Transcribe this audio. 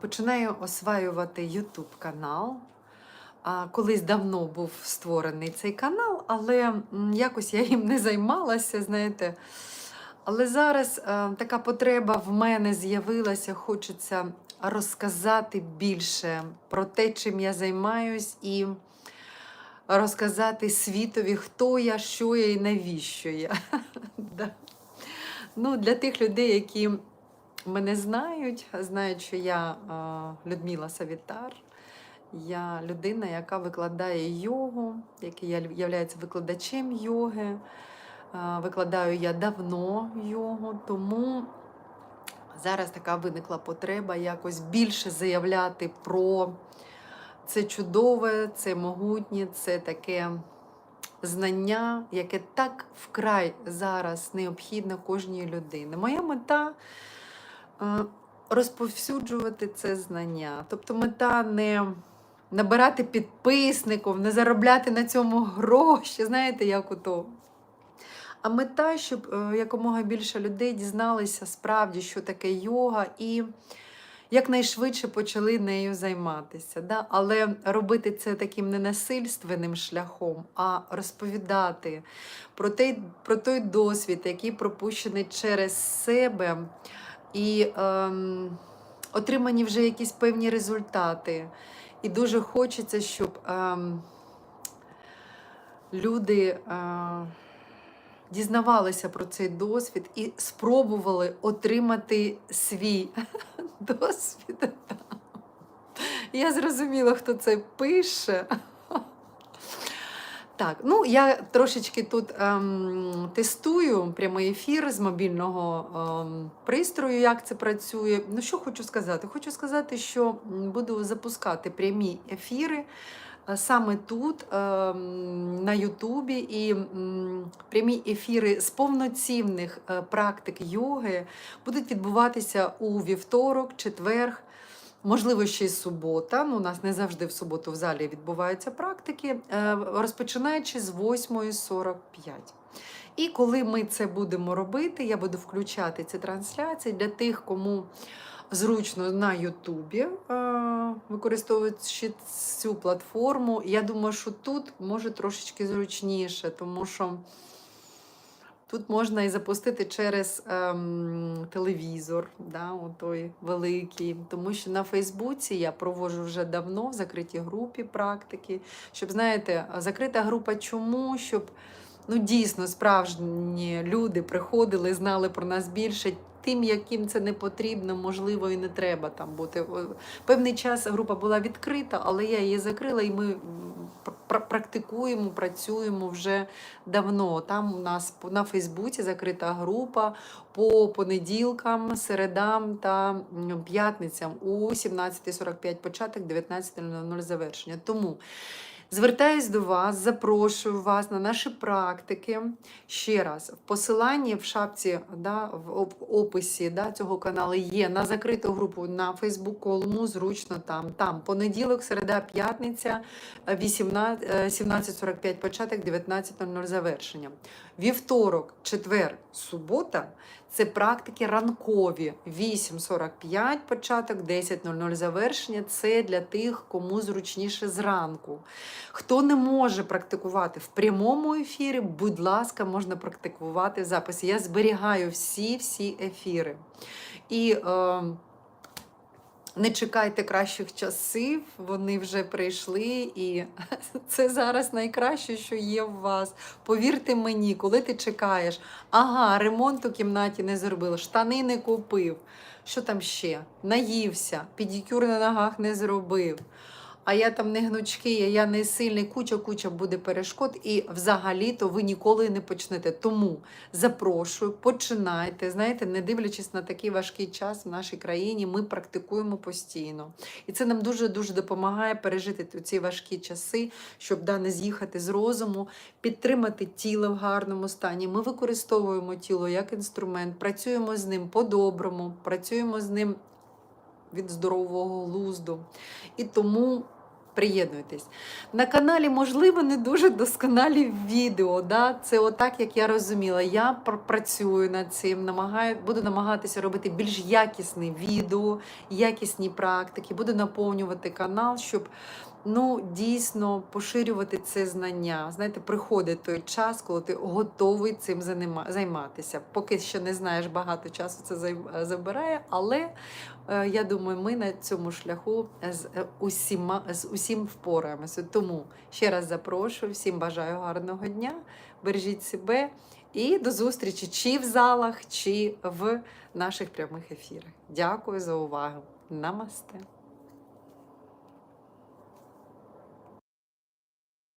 Починаю осваювати YouTube канал. Колись давно був створений цей канал, але якось я їм не займалася, знаєте. Але зараз е, така потреба в мене з'явилася, хочеться розказати більше про те, чим я займаюсь, і розказати світові, хто я, що я і навіщо я. Ну, для тих людей, які мене знають, знають, що я Людмила Савітар. Я людина, яка викладає йогу, який я являється викладачем йоги. Викладаю я давно йогу, тому зараз така виникла потреба якось більше заявляти про це чудове, це могутнє, це таке знання, яке так вкрай зараз необхідно кожній людині. Моя мета розповсюджувати це знання. Тобто мета не набирати підписників, не заробляти на цьому гроші, знаєте, як ото. А мета, щоб е, якомога більше людей дізналися справді, що таке йога, і якнайшвидше почали нею займатися. Да? Але робити це таким ненасильственним шляхом, а розповідати про той, про той досвід, який пропущений через себе, і ем, отримані вже якісь певні результати. І дуже хочеться, щоб ем, люди е, дізнавалися про цей досвід і спробували отримати свій досвід. Я зрозуміла, хто це пише. Так, ну я трошечки тут ем, тестую прямий ефір з мобільного ем, пристрою, як це працює. Ну, що хочу сказати? Хочу сказати, що буду запускати прямі ефіри е, саме тут, ем, на Ютубі, і м, прямі ефіри з повноцінних е, практик йоги будуть відбуватися у вівторок, четверг. Можливо, ще й субота. Ну, у нас не завжди в суботу в залі відбуваються практики, е, розпочинаючи з 8.45. І коли ми це будемо робити, я буду включати ці трансляції для тих, кому зручно на Ютубі, е, використовуючи цю платформу. Я думаю, що тут може трошечки зручніше, тому що. Тут можна і запустити через ем, телевізор, да, той великий. Тому що на Фейсбуці я проводжу вже давно в закритій групі практики. Щоб, знаєте, закрита група чому? Щоб ну, дійсно справжні люди приходили, знали про нас більше. Тим, яким це не потрібно, можливо, і не треба там бути. Певний час група була відкрита, але я її закрила, і ми практикуємо, працюємо вже давно. Там у нас на Фейсбуці закрита група по понеділкам, середам та п'ятницям у 17.45 початок, 19.00 завершення. Тому звертаюсь до вас, запрошую вас на наші практики. Ще раз, в посиланні в шапці, да, в описі да, цього каналу є на закриту групу на Фейсбук, кому зручно там. Там понеділок, середа, п'ятниця, е, 18, е, 17.45 початок, 19.00 завершення. Вівторок, четвер, субота це практики ранкові. 8.45 початок, 10.00 завершення. Це для тих, кому зручніше зранку. Хто не може практикувати в прямому ефірі, будь ласка, можна практикувати в записі. Я зберігаю всі-всі ефіри. І е, не чекайте кращих часів, вони вже прийшли, і це зараз найкраще, що є в вас. Повірте мені, коли ти чекаєш, ага, ремонт у кімнаті не зробив, штани не купив. Що там ще? Наївся, педикюр на ногах не зробив. А я там не гнучкий, я не сильний, куча-куча буде перешкод, і взагалі-то ви ніколи не почнете. Тому запрошую, починайте. Знаєте, не дивлячись на такий важкий час в нашій країні, ми практикуємо постійно. І це нам дуже-дуже допомагає пережити ці важкі часи, щоб да, не з'їхати з розуму, підтримати тіло в гарному стані. Ми використовуємо тіло як інструмент, працюємо з ним по-доброму, працюємо з ним від здорового глузду. І тому Приєднуйтесь. На каналі, можливо, не дуже досконалі відео. Да? Це отак, як я розуміла. Я пр- працюю над цим, намагаю, буду намагатися робити більш якісне відео, якісні практики, буду наповнювати канал, щоб ну, дійсно поширювати це знання. Знаєте, приходить той час, коли ти готовий цим займатися. Поки що не знаєш, багато часу це забирає, але е, я думаю, ми на цьому шляху з е, усіма з усім впораємося. Тому ще раз запрошую, всім бажаю гарного дня, бережіть себе і до зустрічі чи в залах, чи в наших прямих ефірах. Дякую за увагу. Намасте.